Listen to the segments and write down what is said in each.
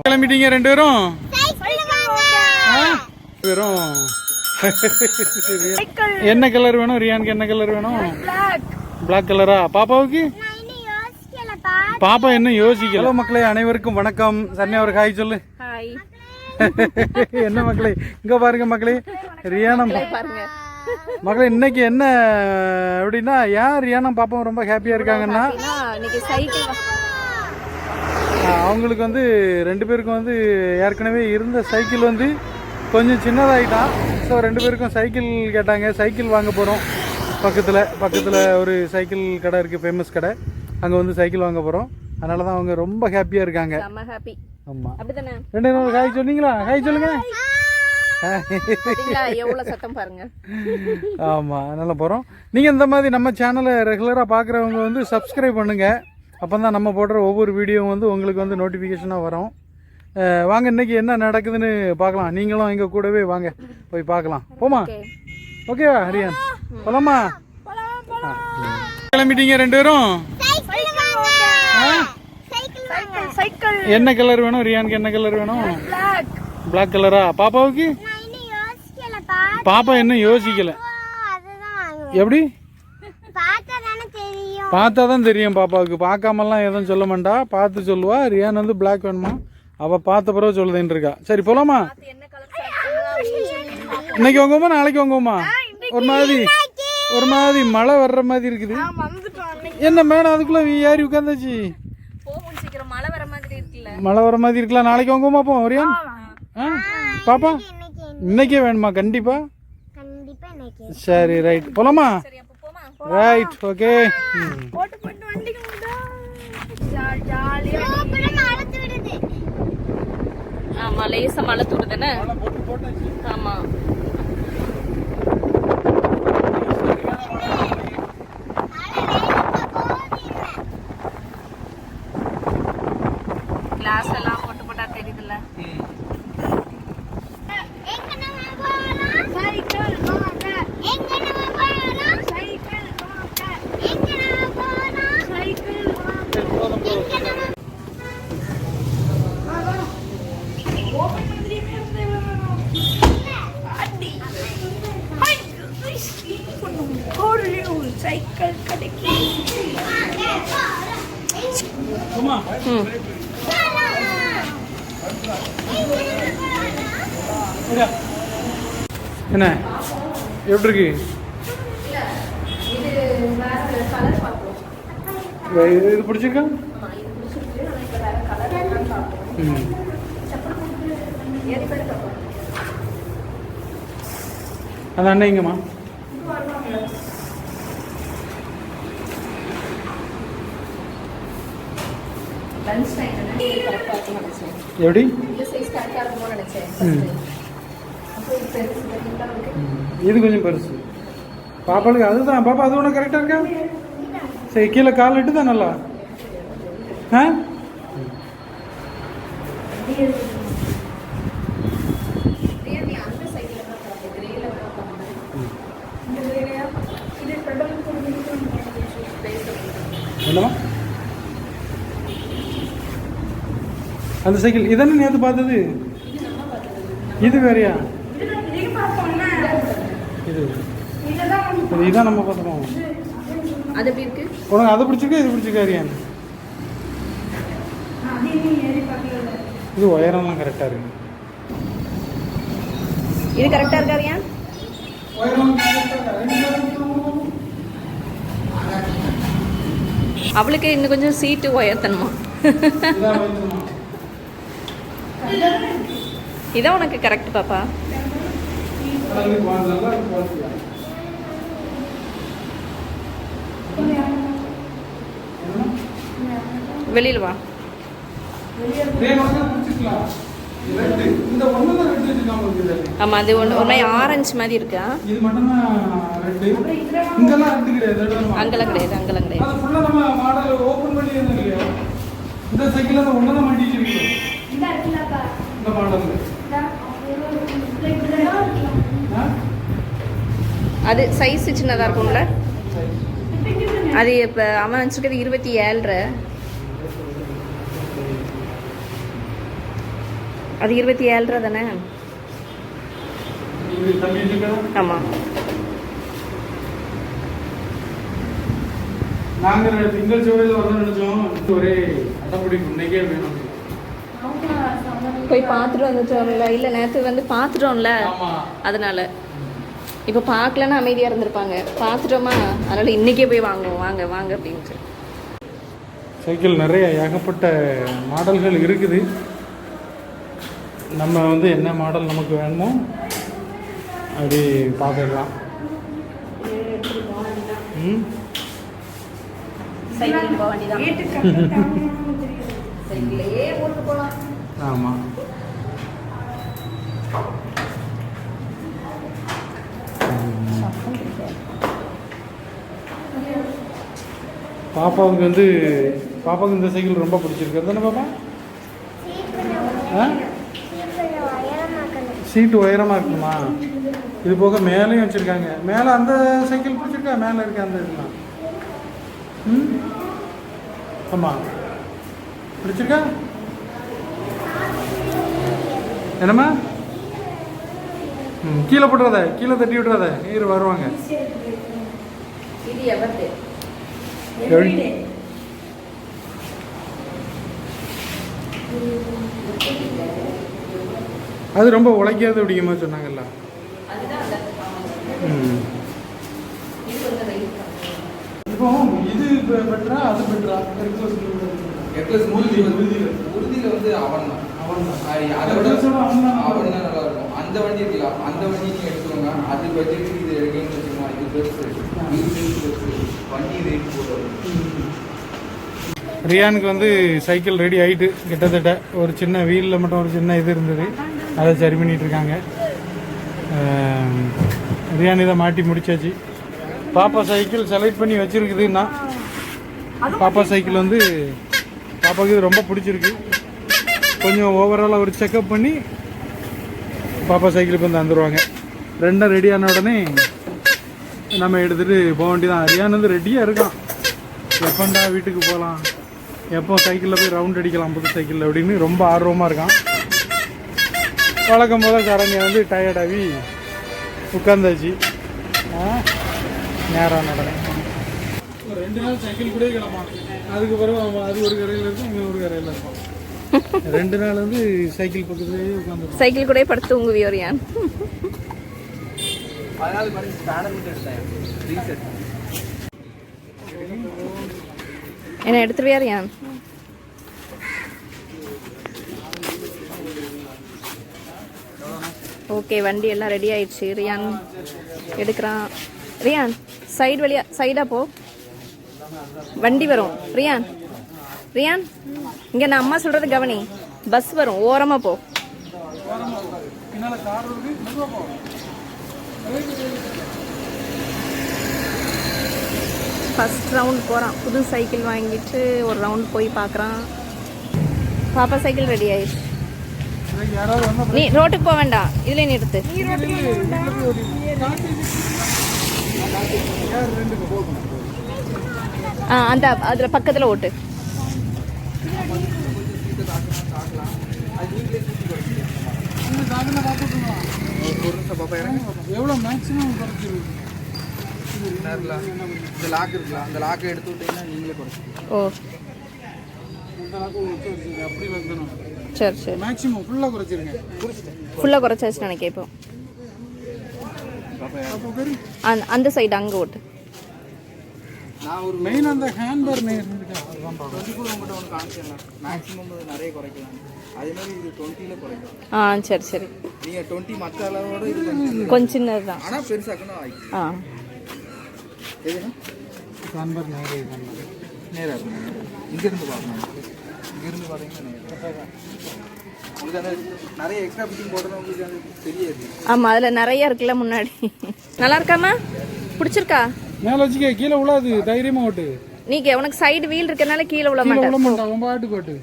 கிளம்பிட்டீங்க ரெண்டு பேரும்? ஆ? வெறும் என்ன கலர் வேணும்? ரியானுக்கு என்ன கலர் வேணும்? பிளாக் கலரா பாப்பாவுக்கு? பாப்பா இன்னும் யோசிக்கல. ஹலோ மக்களே அனைவருக்கும் வணக்கம். சன்னியா ஒரு ஹாய் சொல்லு. என்ன மக்களே? இங்க பாருங்க மக்களே. ரியானம். பாருங்க. மக்களே இன்னைக்கு என்ன எப்படின்னா ஏன் ரியானம் பாப்பாவும் ரொம்ப ஹாப்பியா இருக்காங்கன்னா அப்படின்னா இன்னைக்கு சைக்கிள் ஆ, அவங்களுக்கு வந்து ரெண்டு பேருக்கும் வந்து ஏற்கனவே இருந்த சைக்கிள் வந்து கொஞ்சம் சின்னதாயிட்டான். ஸோ ரெண்டு பேருக்கும் சைக்கிள் கேட்டாங்க. சைக்கிள் வாங்க போகிறோம் பக்கத்தில் பக்கத்தில் ஒரு சைக்கிள் கடை இருக்குது ஃபேமஸ் கடை. அங்கே வந்து சைக்கிள் வாங்க போகிறோம் அதனால தான் அவங்க ரொம்ப ஹாப்பியாக இருக்காங்க. ஆமாம் ரெண்டு நாள் ஹாய் சொன்னீங்களா? ஹாய் சொல்லுங்க. பாத்தீங்களா எவ்வளவு சத்தம் பாருங்க. ஆமாம் அதனால் போகிறோம் நீங்கள் இந்த மாதிரி நம்ம சேனலை ரெகுலராக பார்க்குறவங்க வந்து சப்ஸ்கிரைப் பண்ணுங்கள் அப்போ தான் நம்ம போடுற ஒவ்வொரு வீடியோவும் வந்து உங்களுக்கு வந்து நோட்டிஃபிகேஷனாக வரும். வாங்க இன்னைக்கு என்ன நடக்குதுன்னு பார்க்கலாம் நீங்களும் எங்கள் கூடவே வாங்க போய் பார்க்கலாம் போமா ஓகே ஓகேவா ஹரியான்? போலாமா? ஆ. கிளம்பிட்டீங்க ரெண்டு பேரும்? என்ன கலர் வேணும்? ரியானுக்கு என்ன கலர் வேணும்? பிளாக் கலரா பாப்பாவுக்கு? பாப்பா இன்னும் யோசிக்கல? எப்படி? பார்த்தா தான் தெரியும் பாப்பாவுக்கு. பார்க்காமலாம் எதுவும் சொல்ல மாட்டா. பார்த்து சொல்லுவா. ரியான் வந்து பிளாக் வேணுமா? அவ பார்த்த பிறகு சொல்லுதுன்னு இருக்கா. சரி போலாமா? இன்னைக்கு வாங்குவோமா? நாளைக்கு வாங்குவோமா? ஒரு மாதிரி ஒரு மாதிரி மழை வர்ற மாதிரி இருக்குது. என்ன மேடம் அதுக்குள்ள ஏறி உட்காந்தாச்சு? மழை வர மாதிரி இருக்கலாம் நாளைக்கு வாங்குவோமா? போ ரியான். ஆ? பாப்பா இன்னைக்கே வேணுமா? கண்டிப்பா. சரி ரைட் போலாமா? சரி அப்ப போமா ரைட் ஓகே போட்டு போட்டு வண்டிக்கு ஜாலியா ஆமா லேசா மழை தூடுதானே ஆமா கிளாஸ் என்ன? எப்படி இருக்கு? இது பிடிச்சிருக்கா? ம். அந்த அண்ணன் எங்கம்மா? எப்படி இந்த சைஸ் கரெக்டாக இருக்கும்னு நினச்சேன் ம். அப்புறம் இது கொஞ்சம் பெருசு. பாப்பாளுக்கு அதுதான். பாப்பா அது ஒன்று கரெக்டாக இருக்கா? சரி கீழே கால் இட்டு தான் நல்லா? ஆ? பிரியாணி அந்த சைக்கிள். இதென்ன இதானே நேற்று பார்த்தது? இது வேறையா இது இது இதான் நம்ம பார்த்தோம் அது எப்படி இருக்கு? உனக்கு அதை பிடிச்சிருக்கா இது பிடிச்சிருக்கா ரியான் இது உயரம்லாம் கரெக்டாக இருக்கு. இது கரெக்டாக இருக்கா? ரியான் அவளுக்கு இன்னும் கொஞ்சம் சீட்டு உயர்த்தணுமா? இதான் உனக்கு கரெக்ட் பாப்பா. வெளியில் வா. ஆமா ஆமாம் அது ஒன்று ஒரு மாதிரி ஆரஞ்சு மாதிரி இருக்கா இது கிடையாது இதெல்லாம் அங்கெல்லாம் கிடையாது அங்கெல்லாம் கிடையாது. அது இந்த சைக்கிள் அந்த தான் இந்த அது சைஸ் சின்னதாக இருக்கும்ல? அது இப்போ அவன் வச்சுருக்கிறது இருபத்தி ஏழரை அது இருபத்தி ஏழு ரூபா தானே ஆமாம் நாங்கள் திங்கள் செவ்வாயில் வரணும்னு நினச்சோம். ஒரே அட்டப்படி இன்னைக்கே வேணும். போய் பார்த்துட்டு வந்துட்டோம்ல. இல்லை நேற்று வந்து பார்த்துட்டோம்ல. அதனால. இப்போ பார்க்கலன்னா அமைதியாக இருந்திருப்பாங்க. பார்த்துட்டோமா? அதனால இன்னைக்கே போய் வாங்குவோம். வாங்க வாங்க அப்படின்ட்டு. சைக்கிள் நிறைய ஏகப்பட்ட மாடல்கள் இருக்குது. நம்ம வந்து என்ன மாடல் நமக்கு வேணுமோ அப்படி பார்த்துக்கலாம். ம்? ஆமாம் பாப்பாவுக்கு வந்து பாப்பாவுக்கு இந்த சைக்கிள் ரொம்ப பிடிச்சிருக்கு. தானே பாப்பா? ஆ? சீட்டு உயரமாக இருக்கணுமா? இது போக மேலேயும் வச்சுருக்காங்க. மேலே அந்த சைக்கிள் பிடிச்சிருக்கா? மேலே இருக்க அந்த இதெல்லாம். ம்? ஆமாம் பிடிச்சிருக்கா? என்னம்மா? ம் கீழே போட்டுறாத. கீழே தட்டி விட்டுறாத. நீர் வருவாங்க. எவர்து எவ்வளவு? அது ரொம்ப உழைக்காது அப்படிங்கிற மாதிரி சொன்னாங்கல்ல அதுதான் அந்த ம் இது கொஞ்சம் வெயிட் இப்போ இது பெட்டரா அது பெட்டரா எக்லஸ் உறுதி வந்து உறுதியில வந்து அவன் தான் அவன் தான் அதை விட அவன் தான் அவன் தான் நல்லா இருக்கும். அந்த வண்டி இருக்குல்ல அந்த வண்டி நீங்க எடுத்துக்கோங்க. அது பட்ஜெட்டுக்கு இது எடுக்கணும்னு வச்சுக்கோங்க. இது பெருசு இது பெருசு பெருசு வண்டி ரேட் போடுறது. ரியானுக்கு வந்து சைக்கிள் ரெடி ஆயிட்டு கிட்டத்தட்ட ஒரு சின்ன வீலில் மட்டும் ஒரு சின்ன இது இருந்தது. அதை சரி பண்ணிகிட்ருக்காங்க. இருக்காங்க ரியான் இதை மாட்டி முடிச்சாச்சு. பாப்பா சைக்கிள் செலக்ட் பண்ணி வச்சிருக்குதுன்னா பாப்பா சைக்கிள் வந்து பாப்பாவுக்கு இது ரொம்ப பிடிச்சிருக்கு. கொஞ்சம் ஓவராலாக ஒரு செக்கப் பண்ணி பாப்பா சைக்கிளுக்கு வந்து வந்துடுவாங்க ரெண்டும் ரெடியான உடனே நம்ம எடுத்துகிட்டு போக வேண்டியதான் ரியான் வந்து ரெடியாக இருக்கான். எப்பண்டா வீட்டுக்கு போகலாம்? எப்போ சைக்கிளில் போய் ரவுண்ட் அடிக்கலாம் புது சைக்கிளில் அப்படின்னு ரொம்ப ஆர்வமாக இருக்கான். வழக்கம் போல சரண்யா வந்து டயர்டாகி உட்காந்தாச்சு நேரம் நடனேன் ரெண்டு நாள் சைக்கிள் கூட கிடப்பான். அதுக்கு பிறகு அவன் அது ஒரு கரையில் இருக்கும் இங்கே ஒரு கரையில் இருப்பான். ரெண்டு நாள் வந்து சைக்கிள் பக்கத்துலேயே உட்காந்துருப்பான் சைக்கிள் கூட படுத்து தூங்குவியோ ரியான்? அதனால பாருங்க ஸ்பேனர் மட்டும் எடுத்தேன் ரீசெட் என்ன எடுத்துருவியா ரியான்? ஓகே வண்டி எல்லாம் ரெடி ஆயிடுச்சு. ரியான் எடுக்கிறான். ரியான் சைடு வழியா சைடா போ. வண்டி வரும். ரியான் ரியான் இங்க நான் அம்மா சொல்றது கவனி. பஸ் வரும். ஓரமா போ. ஃபஸ்ட் ரவுண்ட் போகிறான் புது சைக்கிள் வாங்கிட்டு ஒரு ரவுண்ட் போய் பார்க்குறான். பாப்பா சைக்கிள் ரெடி ஆயிடுச்சு. நீ ரோட்டுக்கு போக வேண்டாம் இதுல நிறுத்து ஆ அந்த அதில் பக்கத்தில் ஓட்டு. எவ்வளோ மேக்ஸிமம் குறைச்சிருக்கு? இந்த லாக் இருக்குல்ல அந்த லாக்கை எடுத்து விட்டீங்கன்னா நீங்களே குறைச்சிக்கலாம். ஓ. அப்படி வைக்கணும் சரி சரி. மேக்ஸிமம் ஃபுல்லாக குறைச்சிருங்க. ஃபுல்லாக குறைச்சாச்சு நினைக்கிறேன் இப்போ. அந்த அந்த சைடு அங்கே ஓட்டு. நான் ஒரு மெயின் அந்த ஹேண்ட்பேர் மேக்ஸிமம் நிறைய குறைக்கலாம். அதே மாதிரி இது டுவெண்ட்டியில் குறைக்கலாம். ஆ சரி சரி. நீங்கள் டுவெண்ட்டி மற்ற அளவோட இது கொஞ்சம் கொஞ்சம் சின்னது தான். ஆனால் பெருசாக்கணும் ஆ. எதுனா? ஹேண்ட்பேர் நேரே ஹேண்ட்பேர் நேராக இருக்கும் இங்கேருந்து பார்க்கணும். இங்கேருந்து பார்த்தீங்கன்னா நேரா. உங்களுக்கு அந்த நிறைய எக்ஸ்ட்ரா ஃபிட்டிங் உங்களுக்கு அது தெரியாது. ஆமாம் அதில் நிறைய இருக்குல்ல முன்னாடி. நல்லா இருக்காமா பிடிச்சிருக்கா? மேலே வச்சுக்க கீழே விழாது தைரியமாக ஓட்டு. நீங்க உனக்கு சைடு வீல் இருக்கறனால கீழே விழ மாட்டேன் விழ மாட்டான் உன் பாட்டுக்கு ஓட்டு.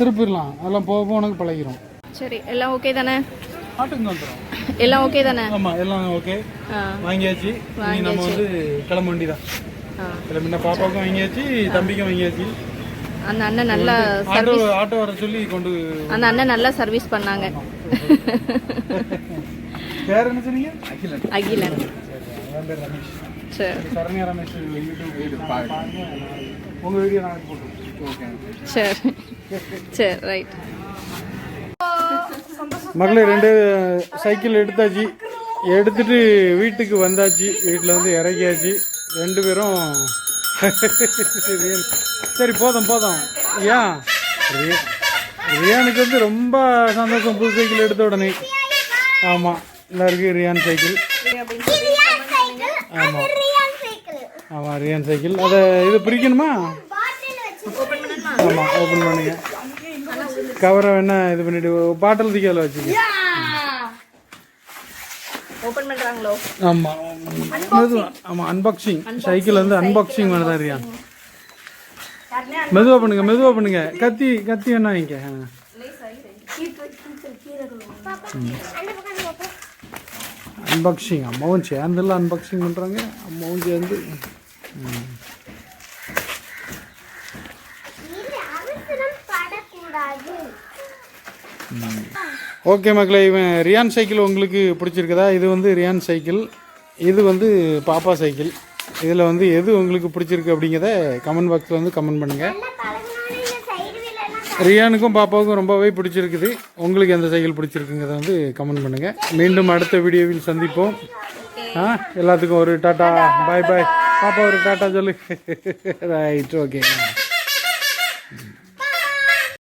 திருப்பிடலாம் அதெல்லாம் போக போக உனக்கு பழகிரும். சரி எல்லாம் ஓகே தானே? எல்லாம் ஓகே தானே? ஆமாம் எல்லாம் ஓகே வாங்கியாச்சு. நம்ம வந்து கிளம்ப வேண்டியதான் பாப்பாவுக்கும் வாங்கியாச்சு தம்பிக்கும் வாங்கியாச்சு. அந்த அண்ணன் நல்லா சர்வீஸ் ஆட்டோ வர சொல்லி கொண்டு அந்த அண்ணன் நல்லா சர்வீஸ் பண்ணாங்க. பேர் என்ன சொன்னீங்க? அகிலன். ரமேஷ். சரி. சரண்யா ரமேஷ் யூடியூப் பாருங்க. உங்க வீடியோ நான் போட்டுருக்கேன் ஓகே சரி. சரி ரைட் மகளே ரெண்டு சைக்கிள் எடுத்தாச்சு. எடுத்துட்டு வீட்டுக்கு வந்தாச்சு. வீட்டில் வந்து இறக்கியாச்சு. ரெண்டு பேரும். சரி போதும் போதும். ஏன் ரியானுக்கு வந்து ரொம்ப சந்தோஷம். புது சைக்கிள் எடுத்த உடனே. ஆமாம் எல்லாருக்கும் ரியான் சைக்கிள். ஆமாம் ஆமாம் ரியான் சைக்கிள். அதை இது பிரிக்கணுமா ஆமாம் ஓப்பன் பண்ணுங்க. கவரை வேணா இது பண்ணிட்டு பாட்டில் திக்கால வச்சுக்க. ஓபன் பண்றாங்களோ? ஆமா ஆமா. அன்பாக்சிங் சைக்கிள் வந்து அன்பாக்சிங் பண்ணதா இருக்கியா மெதுவா பண்ணுங்க மெதுவா பண்ணுங்க. கத்தி கத்தி வேணா வைங்க அன்பாக்சிங் அம்மாவும் சேர்ந்துல அன்பாக்சிங் பண்றாங்க. அம்மாவும் சேர்ந்து. ஓகே மக்களே இவன் ரியான் சைக்கிள் உங்களுக்கு பிடிச்சிருக்குதா? இது வந்து ரியான் சைக்கிள். இது வந்து பாப்பா சைக்கிள். இதில் வந்து எது உங்களுக்கு பிடிச்சிருக்கு அப்படிங்கிறத கமெண்ட் பாக்ஸில் வந்து கமெண்ட் பண்ணுங்கள் ரியானுக்கும் பாப்பாவுக்கும் ரொம்பவே பிடிச்சிருக்குது. உங்களுக்கு எந்த சைக்கிள் பிடிச்சிருக்குங்கிறத வந்து கமெண்ட் பண்ணுங்கள் மீண்டும் அடுத்த வீடியோவில் சந்திப்போம். ஆ எல்லாத்துக்கும் ஒரு டாட்டா. பாய் பாய் பாப்பா ஒரு டாட்டா சொல்லு. Right okay